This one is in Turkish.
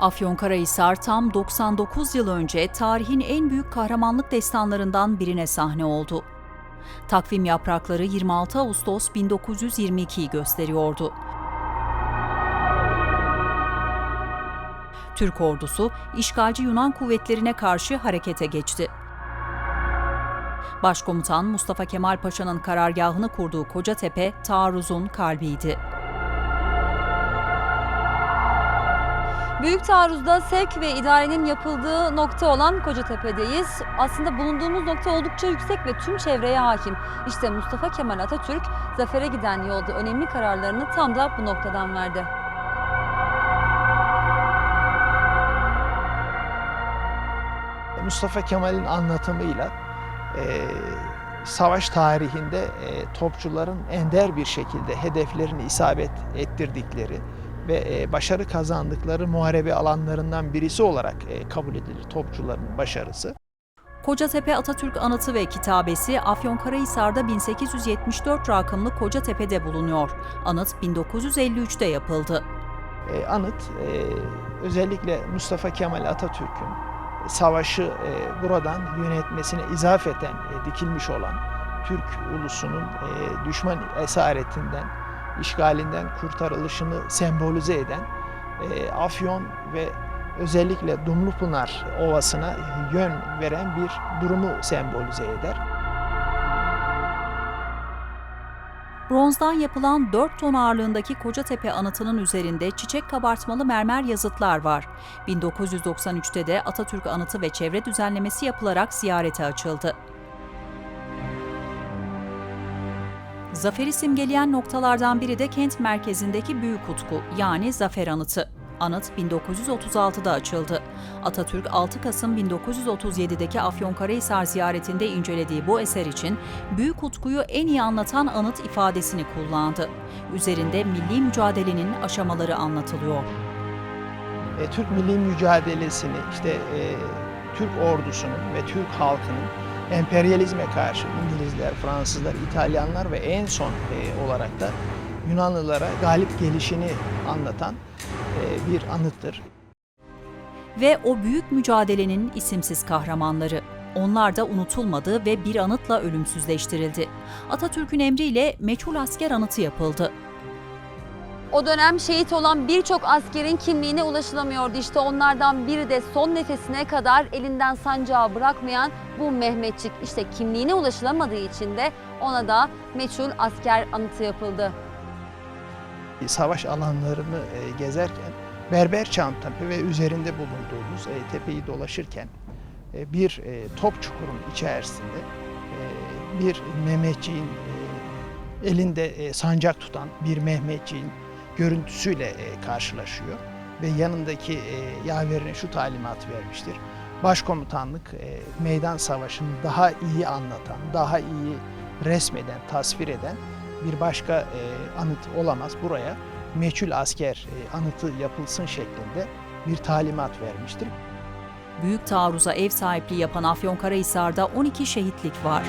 Afyonkarahisar tam 99 yıl önce tarihin en büyük kahramanlık destanlarından birine sahne oldu. Takvim yaprakları 26 Ağustos 1922'yi gösteriyordu. Türk ordusu işgalci Yunan kuvvetlerine karşı harekete geçti. Başkomutan Mustafa Kemal Paşa'nın karargahını kurduğu Kocatepe taarruzun kalbiydi. Büyük taarruzda sevk ve idarenin yapıldığı nokta olan Kocatepe'deyiz. Aslında bulunduğumuz nokta oldukça yüksek ve tüm çevreye hakim. İşte Mustafa Kemal Atatürk zafere giden yolda önemli kararlarını tam da bu noktadan verdi. Mustafa Kemal'in anlatımıyla e, savaş tarihinde e, topçuların ender bir şekilde hedeflerini isabet ettirdikleri ve e, başarı kazandıkları muharebe alanlarından birisi olarak e, kabul edilir topçuların başarısı. Kocatepe Atatürk Anıtı ve Kitabesi Afyonkarahisar'da 1874 rakımlı Kocatepe'de bulunuyor. Anıt 1953'te yapıldı. E, anıt özellikle Mustafa Kemal Atatürk'ün savaşı buradan yönetmesine izafeten dikilmiş olan Türk ulusunun düşman esaretinden, işgalinden kurtarılışını sembolize eden e, Afyon ve özellikle Dumlupınar Ovası'na yön veren bir durumu sembolize eder. Bronzdan yapılan 4 ton ağırlığındaki Kocatepe anıtının üzerinde çiçek kabartmalı mermer yazıtlar var. 1993'te de Atatürk Anıtı ve çevre düzenlemesi yapılarak ziyarete açıldı. Zaferi simgeleyen noktalardan biri de kent merkezindeki Büyük Utku yani Zafer Anıtı. Anıt 1936'da açıldı. Atatürk 6 Kasım 1937'deki Afyonkarahisar ziyaretinde incelediği bu eser için Büyük Utku'yu en iyi anlatan anıt ifadesini kullandı. Üzerinde milli mücadelenin aşamaları anlatılıyor. e, Türk milli mücadelesini işte e, Türk ordusunun ve Türk halkının emperyalizme karşı İngilizler, Fransızlar, İtalyanlar ve en son e, olarak da Yunanlılara galip gelişini anlatan e, bir anıttır. Ve o büyük mücadelenin isimsiz kahramanları. Onlar da unutulmadı ve bir anıtla ölümsüzleştirildi. Atatürk'ün emriyle meçhul asker anıtı yapıldı. O dönem şehit olan birçok askerin kimliğine ulaşılamıyordu. İşte onlardan biri de son nefesine kadar elinden sancağı bırakmayan bu Mehmetçik. İşte kimliğine ulaşılamadığı için de ona da meçhul asker anıtı yapıldı. Savaş alanlarını e, gezerken Berber Tepe ve üzerinde bulunduğumuz e, tepeyi dolaşırken e, bir e, top çukurun içerisinde e, bir Mehmetçiğin e, elinde e, sancak tutan bir Mehmetçiğin görüntüsüyle e, karşılaşıyor ve yanındaki e, yaverine şu talimatı vermiştir. Başkomutanlık e, meydan savaşını daha iyi anlatan, daha iyi resmeden, tasvir eden bir başka e, anıt olamaz. Buraya meçhul asker e, anıtı yapılsın şeklinde bir talimat vermiştir. Büyük taarruza ev sahipliği yapan Afyonkarahisar'da 12 şehitlik var.